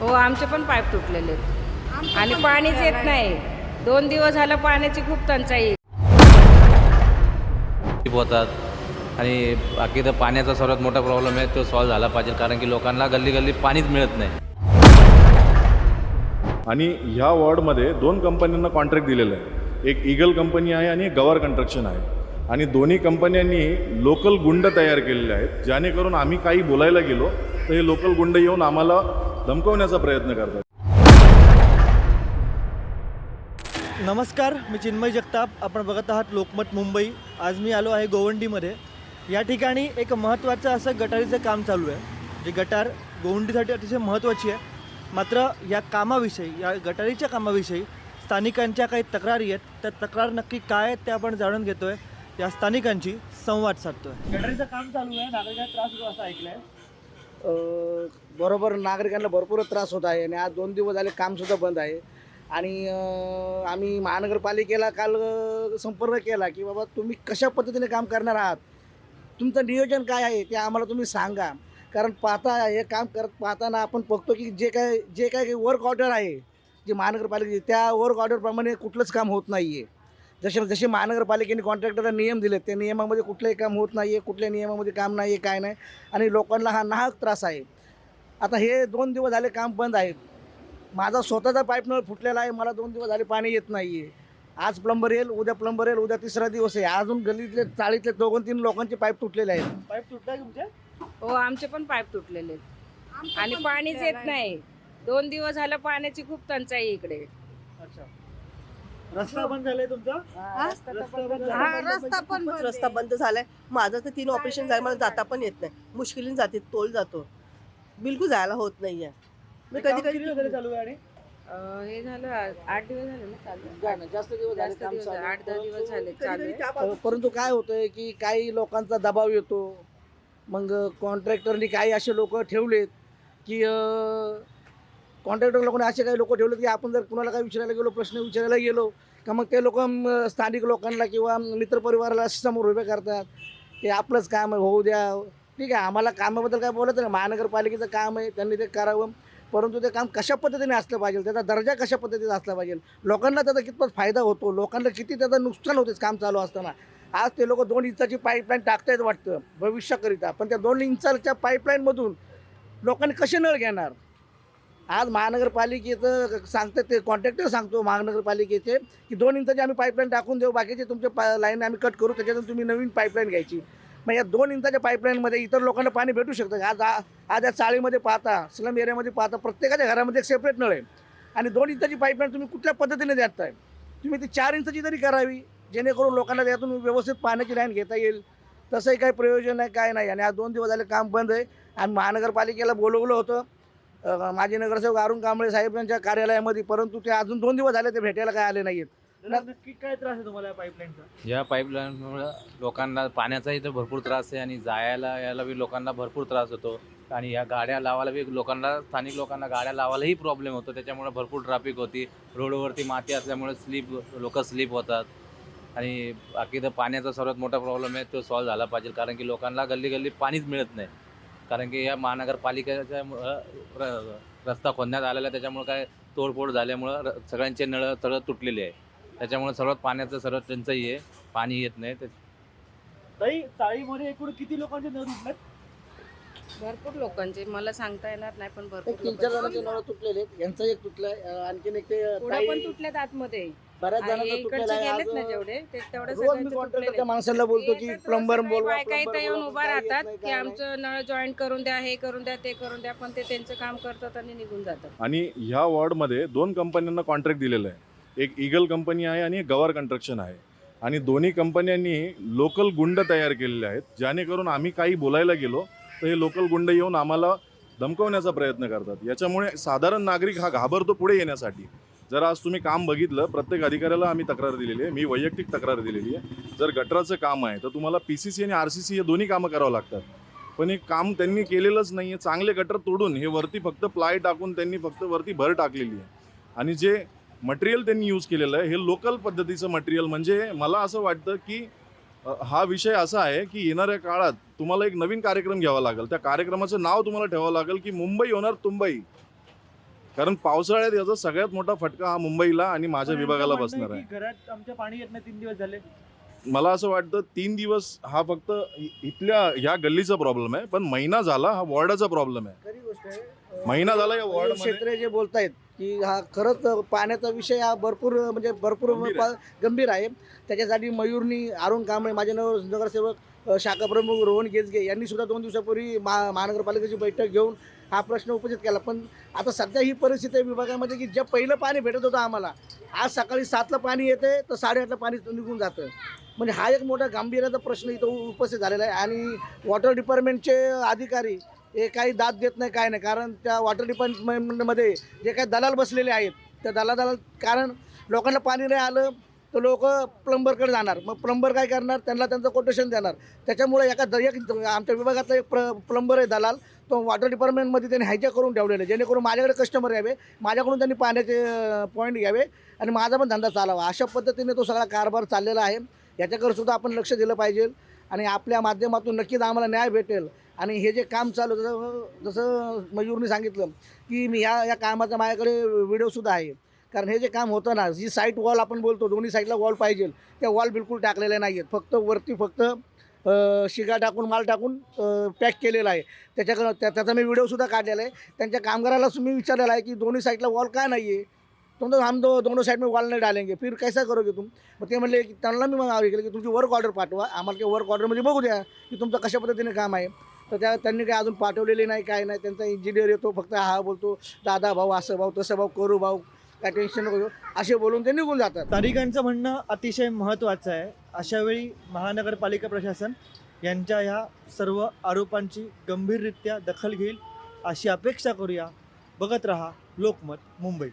हो आमचे पण पाईप तुटलेले आहेत. आणि पाणीच येत नाही. दोन दिवस झालं पाण्याची खूप टंचाई. आहे. होतात आणि बाकी तर पाण्याचा सर्वात मोठा प्रॉब्लेम आहे तो सॉल्व्ह झाला पाहिजे. कारण की लोकांना गल्ली गल्ली पाणीच मिळत नाही. आणि ह्या वॉर्डमध्ये दोन कंपन्यांना कॉन्ट्रॅक्ट दिलेलं आहे. एक ईगल कंपनी आहे आणि एक गवार कन्स्ट्रक्शन आहे. आणि दोन्ही कंपन्यांनी लोकल गुंड तयार केलेले आहेत. जेणेकरून आम्ही काही बोलायला गेलो तर हे लोकल गुंड येऊन आम्हाला धमकवण्याचा प्रयत्न करतात. नमस्कार मी चिन्मय जगताप. आपण बघत आहात लोकमत मुंबई. आज मी आलो आहे गोवंडीमध्ये. या ठिकाणी एक महत्त्वाचं असं गटारीचं काम चालू आहे. जे गटार गोवंडीसाठी अतिशय महत्त्वाची आहे. मात्र या कामाविषयी या गटारीच्या कामाविषयी स्थानिकांच्या काही तक्रारी आहेत. त्या तक्रार नक्की काय आहेत ते आपण जाणून घेतोय. या स्थानिकांची संवाद साधतोय. गटारीचं काम चालू आहे. नागरिकांना त्रास होतो असं ऐकलंय. अ, बरोबर नागरिकांना भरपूर त्रास होत आहे आणि आज दोन दिवस झाले कामसुद्धा बंद आहे. आणि आम्ही महानगरपालिकेला काल संपर्क केला की बाबा तुम्ही कशा पद्धतीने काम करणार आहात? तुमचं नियोजन काय आहे ते आम्हाला तुम्ही सांगा. कारण पाहता हे काम करत पाहताना आपण बघतो की जे काय जे काय वर्क ऑर्डर आहे जे महानगरपालिकेची त्या वर्क ऑर्डरप्रमाणे कुठलंच काम होत नाही आहे जसे जसे महानगरपालिकेने कॉन्ट्रॅक्टरला नियम दिलेत त्या नियमामध्ये कुठलंही काम होत नाही आहे कुठल्या नियमामध्ये काम नाही आहे काय नाही. आणि लोकांना हा नाहक त्रास आहे. आता हे दोन दिवस झाले काम बंद आहे. माझा स्वतःचा पाईप नळ फुटलेला आहे मला दोन दिवस झाले पाणी येत नाही आहे आज प्लंबर येईल उद्या प्लंबर येईल उद्या तिसरा दिवस आहे. अजून गल्लीतले चाळीतले दोन तीन लोकांचे पाईप तुटलेले आहेत. पाईप तुटलाय तुमच्या हो आमचे पण पाईप तुटलेले आहेत. आणि पाणीच येत नाही. दोन दिवस झालं पाण्याची खूप टंचाई आहे इकडे. अच्छा. रस्ता बंद झालाय तुमचा? रस्ता बंद झालाय. हा रस्ता पण खूपच रस्ता बंद झालाय. माझं तर तीन ऑपरेशन झालं मला जाता पण येत नाही. मुश्किलीने जाते तोल जातो. बिलकुल जायला होत नाहीये. मी काम कधी किती कधी चालू आहे आणि? अं, हे झालं आ- आठ दिवस झाले ना चालू. जास्त दिवस झाले जास्त काम दिवस चालू. झाले, आठ दहा दिवस झाले चालू आहे. परंतु काय होतंय की काही लोकांचा दबाव येतो. मग कॉन्ट्रॅक्टरनी काही असे लोक ठेवलेत की कॉन्ट्रॅक्टर लोकांनी असे काही लोक ठेवले की आपण जर कुणाला काही विचारायला गेलो प्रश्न विचारायला गेलो का मग ते लोक स्थानिक लोकांना किंवा मित्रपरिवाराला समोर उभे करतात की आपलंच काम आहे होऊ द्या. ठीक आहे आम्हाला कामाबद्दल काय बोलत नाही. महानगरपालिकेचं काम आहे त्यांनी ते करावं. परंतु ते काम कशा पद्धतीने असलं पाहिजे? त्याचा दर्जा कशा पद्धतीचा असला पाहिजे? लोकांना त्याचा कितपत फायदा होतो? लोकांना किती त्याचं नुकसान होतेच काम चालू असताना? आज ते लोक दोन इंचाची पाईपलाईन टाकतायत वाटतं भविष्याकरिता. पण त्या दोन इंचाच्या पाईपलाईनमधून लोकांनी कसे नळ घेणार? आज महानगरपालिकेचं सांगतात ते कॉन्ट्रॅक्टर सांगतो महानगरपालिकेचे की दोन इंचाची आम्ही पाईपलाईन टाकून देऊ बाकीचे तुमचे पा लाईन आम्ही कट करू त्याच्यातून तुम्ही नवीन पाईपलाईन घ्यायची. मग या दोन इंचाच्या पाईपलाईनमध्ये इतर लोकांना पाणी भेटू शकतं का? आज आज या चाळीमध्ये पाहता स्लम एरियामध्ये पाहता प्रत्येकाच्या घरामध्ये एक सेपरेट नळ आहे. आणि दोन इंचाची पाईपलाईन तुम्ही कुठल्या पद्धतीने देताय तुम्ही ती चार इंचाची तरी करावी जेणेकरून लोकांना त्यातून व्यवस्थित पाण्याची लाईन घेता येईल. तसंही काही प्रयोजन नाही काय नाही. आणि आज दोन दिवस झाले काम बंद आहे. आम्ही महानगरपालिकेला बोलवलं होतं माजी नगरसेवक अरुण कांबळे साहेब यांच्या कार्यालयामध्ये परंतु ते अजून दोन दिवस झाले ते भेटायला काय आले नाहीत नक्की काय त्रास आहे तुम्हाला या पाईपलाईनचा या पाईपलाईनमुळं लोकांना पाण्याचाही तर भरपूर त्रास आहे आणि जायला यायला बी लोकांना भरपूर त्रास होतो. आणि या गाड्या लावायला बी लोकांना स्थानिक लोकांना गाड्या लावायलाही प्रॉब्लेम होतो. त्याच्यामुळे भरपूर ट्रॅफिक होती. रोडवरती माती असल्यामुळे स्लीप लोक स्लीप होतात. आणि बाकी तर पाण्याचा सर्वात मोठा प्रॉब्लेम आहे तो सॉल्व्ह झाला पाहिजे. कारण की लोकांना गल्ली गल्ली पाणीच मिळत नाही. कारण की या महानगरपालिकेच्या रस्ता खोदण्यात आलेला आहे. त्याच्यामुळे काय तोडफोड झाल्यामुळं सगळ्यांचे नळं तळं तुटलेले आहे. त्याच्यामुळे सर्वात पाण्याचं सर्वात टंचाई आहे. पाणी येत नाही. ते ताई चाळीमध्ये एकूण किती लोकांचे नळ तुटलेत? भरपूर लोकांचे. मला सांगता येणार नाही पण भरपूर तीन चार लोकांचे. जणांचे नळ तुटलेले आहेत. यांचं एक तुटलंय. अं, आणखीन एक ते पुढं ताई- पण तुटल्यात आतमध्ये. बऱ्याच आणि जणांचं तुटलेलं इकडचे आहे. गेलेत ना आज, जेवढे ते तेवढे रोज मी सगळ्यांचे कॉन्ट्रॅक्टरच्या तुटलेले माणसाला बोलतो की प्लंबर रोज बोलवा बायका plumber इथं येऊन बोलवा, उभा काय येत राहतात नाही, की काय नाही. आमचं नळ जॉईन करून द्या हे करून द्या ते करून द्या पण ते त्यांचं काम करतात आणि निघून जातात. आणि ह्या वॉर्डमध्ये दोन कंपन्यांना कॉन्ट्रॅक्ट दिलेलं आहे. एक ईगल कंपनी आहे आणि एक गवार कन्स्ट्रक्शन आहे. आणि दोन्ही कंपन्यांनी लोकल गुंड तयार केलेले आहेत जेणेकरून आम्ही काही बोलायला गेलो तर हे लोकल गुंड येऊन आम्हाला धमकवण्याचा प्रयत्न करतात. याच्यामुळे साधारण नागरिक हा घाबरतो पुढे येण्यासाठी. जर आज तुम्ही काम बघितलं प्रत्येक अधिकाऱ्याला आम्ही तक्रार दिलेली आहे. मी वैयक्तिक तक्रार दिलेली आहे. जर गटराचं काम आहे तर तुम्हाला पी सी सी आणि आर सी सी हे दोन्ही कामं करावं लागतात. पण हे काम त्यांनी केलेलंच नाही आहे. चांगले गटर तोडून हे वरती फक्त प्लाय टाकून त्यांनी फक्त वरती भर टाकलेली आहे. आणि जे मटेरियल त्यांनी यूज केलेलं आहे हे लोकल पद्धतीचं मटेरियल म्हणजे मला असं वाटतं की हा विषय असा आहे की येणाऱ्या काळात तुम्हाला एक नवीन कार्यक्रम घ्यावा लागेल. त्या कार्यक्रमाचं नाव तुम्हाला ठेवावं लागेल की मुंबई होणार तुंबई. कारण पावसाळ्यात याचा सगळ्यात मोठा फटका हा मुंबईला आणि माझ्या विभागाला बसणार आहे घरात आमच्या पाणी येत नाही तीन दिवस झाले. मला असं वाटतं तीन दिवस हा फक्त इ- इथल्या ह्या गल्लीचा प्रॉब्लेम आहे पण महिना झाला हा वॉर्डाचा प्रॉब्लेम आहे. खरी गोष्ट आहे. अं, महिना झाला या वॉर्डमध्ये क्षेत्रे जे बोलतायत की हा खरंच पाण्याचा विषय हा भरपूर म्हणजे भरपूर गंभीर आहे. पा- गंभीर आहे. त्याच्यासाठी मयूरनी अरुण कांबळे माझे नगर नगरसेवक अ, शाखा प्रमुख रोहन गेजगे यांनी सुद्धा दोन दिवसापूर्वी महा महानगरपालिकेची बैठक घेऊन हा प्रश्न उपस्थित केला. पण आता सध्या ही परिस्थिती आहे विभागामध्ये की जे पहिलं पाणी भेटत होतं आम्हाला आज सकाळी सातला पाणी येते तर साडेआठला पाणी निघून जातं म्हणजे हा एक मोठा गांभीर्याचा प्रश्न इथं उपस्थित झालेला आहे. आणि वॉटर डिपार्टमेंटचे अधिकारी हे काही दाद देत नाही काय नाही. कारण त्या वॉटर डिपार्टमेंटमध्ये जे काही दलाल बसलेले आहेत त्या दलाल दलाल कारण लोकांना पाणी नाही आलं तर लोक प्लंबरकडे जाणार. मग प्लंबर काय करणार? त्यांना त्यांचं कोटेशन देणार. त्याच्यामुळे एका द- एक आमच्या विभागातला एक प्र प्लंबर आहे दलाल. तो वॉटर डिपार्टमेंटमध्ये त्यांनी हायजॅक करून ठेवलेलं आहे. जेणेकरून माझ्याकडे कस्टमर यावे. माझ्याकडून त्यांनी पाण्याचे पॉईंट घ्यावे. आणि माझा पण धंदा चालावा. अशा पद्धतीने तो सगळा कारभार चाललेला आहे. याच्याकडे सुद्धा आपण लक्ष दिलं पाहिजे. आणि आपल्या माध्यमातून नक्कीच आम्हाला न्याय भेटेल. आणि हे जे काम चालू जसं जसं मयूरने सांगितलं की मी ह्या या कामाचा माझ्याकडे व्हिडिओसुद्धा आहे. कारण हे जे काम होतं ना जी साईट वॉल आपण बोलतो दोन्ही साईडला वॉल पाहिजे. त्या वॉल बिलकुल टाकलेल्या नाही आहेत फक्त वरती फक्त शिगा टाकून माल टाकून पॅक केलेला आहे. त्याच्याकडं त्या त्याचा मी व्हिडिओसुद्धा काढलेला आहे. त्यांच्या कामगाराला मी विचारलेला आहे की दोन्ही साईडला वॉल का नाही आहे तुम तो हम दो दोनों साइड में वॉल नहीं डालेंगे. फिर कैसा करोगे तुम? मग ते म्हणले की त्यांना मी मागणी केलं की तुमची वर्क ऑर्डर पाठवा. आम्हाला काही वर्क ऑर्डरमध्ये म्हणजे बघू द्या की तुमचं कशा पद्धतीने काम आहे. तर त्या त्यांनी काही अजून पाठवलेले नाही काय नाही. त्यांचा इंजिनियर येतो फक्त हा बोलतो दादा भाऊ असं भाऊ तसं भाऊ करू भाऊ. काय टेन्शन नको असे बोलून ते निघून जातात. नागरिकांचं म्हणणं अतिशय महत्त्वाचं आहे. अशावेळी महानगरपालिका प्रशासन यांच्या ह्या सर्व आरोपांची गंभीररित्या दखल घेईल अशी अपेक्षा करूया. बघत रहा लोकमत मुंबई.